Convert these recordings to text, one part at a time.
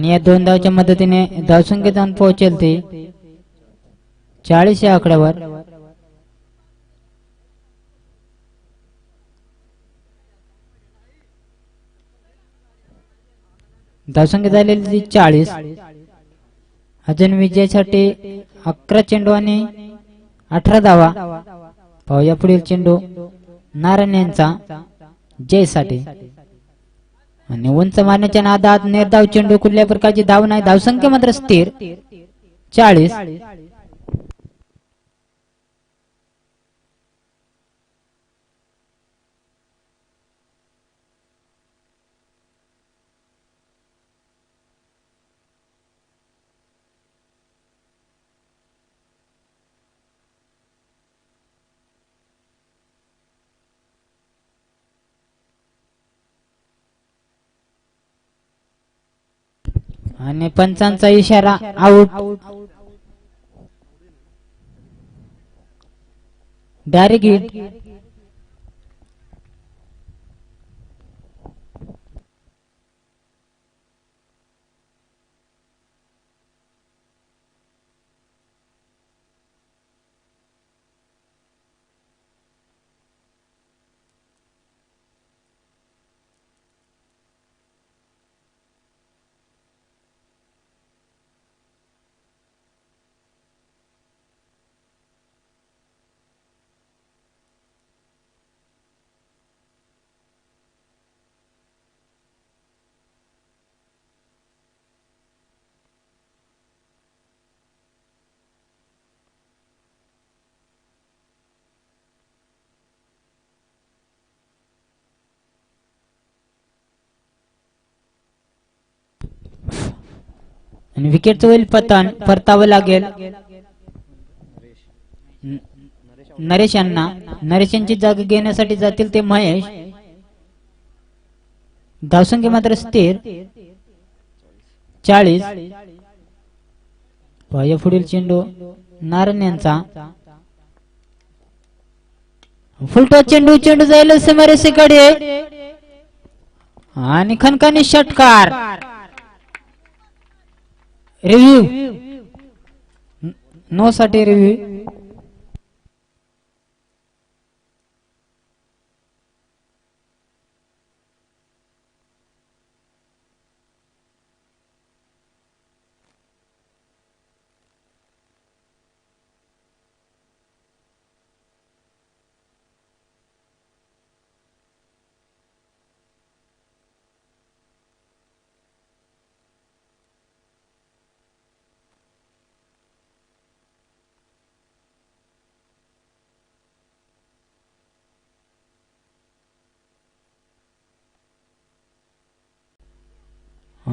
आणि या दोन धावच्या मदतीने धावसंख्या जाऊन पोहोचेल ते चाळीस या आकड्यावर. धावसंख्या झालेली ती चाळीस. अजून विजयासाठी अकरा चेंडू आणि अठरा धावा. पाहूया पुढील चेंडू. नारायण यांचा. जयसाठी. आणि उंच मारण्याच्या नादात निर्धाव चेंडू कुठल्या प्रकारची धाव नाही. धावसंख्या मात्र स्थिर. चाळीस. आणि पंचांचा इशारा आउट डायरेक्ट हिट आणि विकेटचं होईल पतन परतावं लागेल. नरेश यांना नरेश यांची जागा घेण्यासाठी जातील ते महेश. धावसंख्या मात्र स्थिर. चाळीस. पाया पुढील चेंडू नारायण यांचा. फुलटॉस चेंडू चेंडू जाईल समरेसेकडे आणि खनखानी षटकार. रिव्ह्यू नो साठी रिव्ह्यू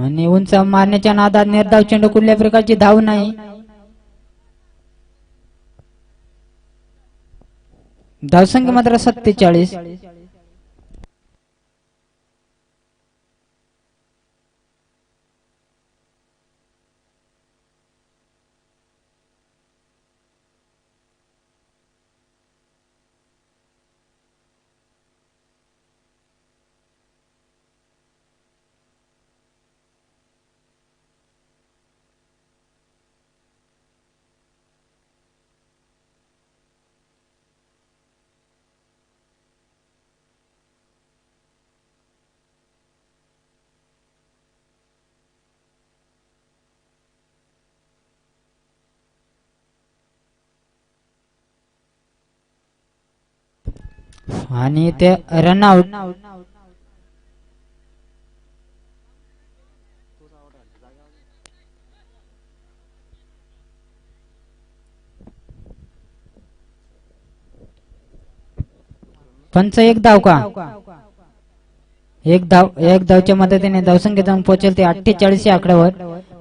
आणि उंच मारण्याच्या नादात निर्धाव चेंडू कुठल्या प्रकारची धाव नाही. धावसंख्या मात्र सत्तेचाळीस. आणि ते रनआउट पंच एक धाव का? एक धाव एक धावच्या मदतीने धावसंख्या जाऊन पोहोचेल ते अठ्ठेचाळीस या आकड्यावर.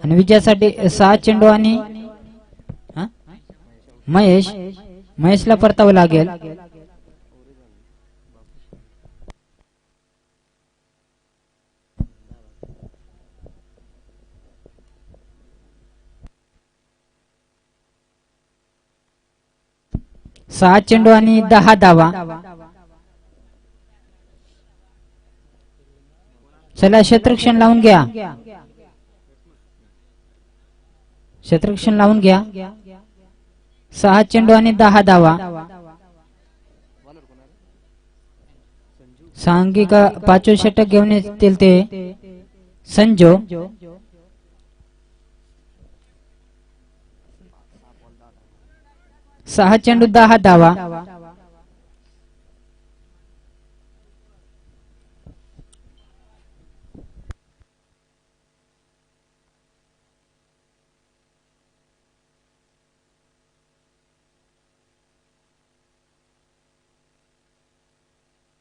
आणि विजयासाठी सहा चेंडू आणि महेश महेशला परतावं लागेल. सहा चेंडू आणि दहा धावा. चला क्षेत्रक्षण लावून घ्या. क्षेत्ररक्षण लावून घ्या. सहा चेंडू आणि दहा धावा. सांघिक पाचवे षटक घेऊन येतील ते. संजो. सहा चेंडू दहा धावा.